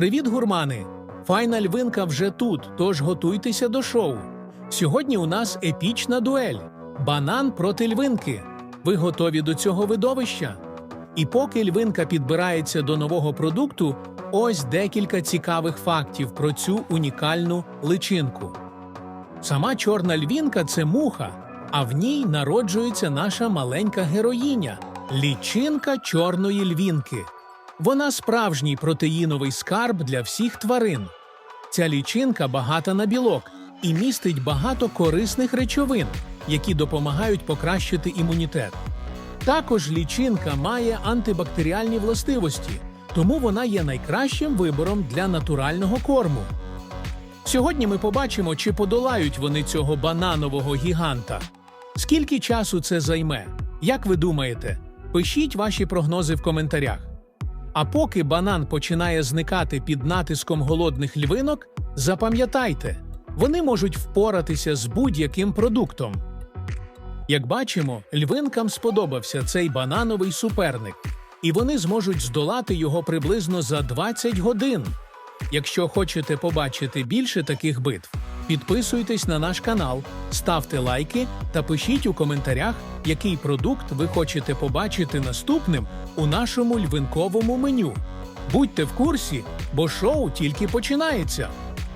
Привіт, гурмани! Файна львинка вже тут, тож готуйтеся до шоу. Сьогодні у нас епічна дуель банан проти львинки. Ви готові до цього видовища? І поки львинка підбирається до нового продукту, ось декілька цікавих фактів про цю унікальну личинку. Сама чорна львінка це муха, а в ній народжується наша маленька героїня лічинка чорної львінки. Вона справжній протеїновий скарб для всіх тварин. Ця лічинка багата на білок і містить багато корисних речовин, які допомагають покращити імунітет. Також лічинка має антибактеріальні властивості, тому вона є найкращим вибором для натурального корму. Сьогодні ми побачимо, чи подолають вони цього бананового гіганта. Скільки часу це займе? Як ви думаєте? Пишіть ваші прогнози в коментарях. А поки банан починає зникати під натиском голодних львинок, запам'ятайте, вони можуть впоратися з будь-яким продуктом. Як бачимо, львинкам сподобався цей банановий суперник, і вони зможуть здолати його приблизно за 20 годин. Якщо хочете побачити більше таких битв, підписуйтесь на наш канал, ставте лайки та пишіть у коментарях, який продукт ви хочете побачити наступним у нашому львинковому меню. Будьте в курсі, бо шоу тільки починається.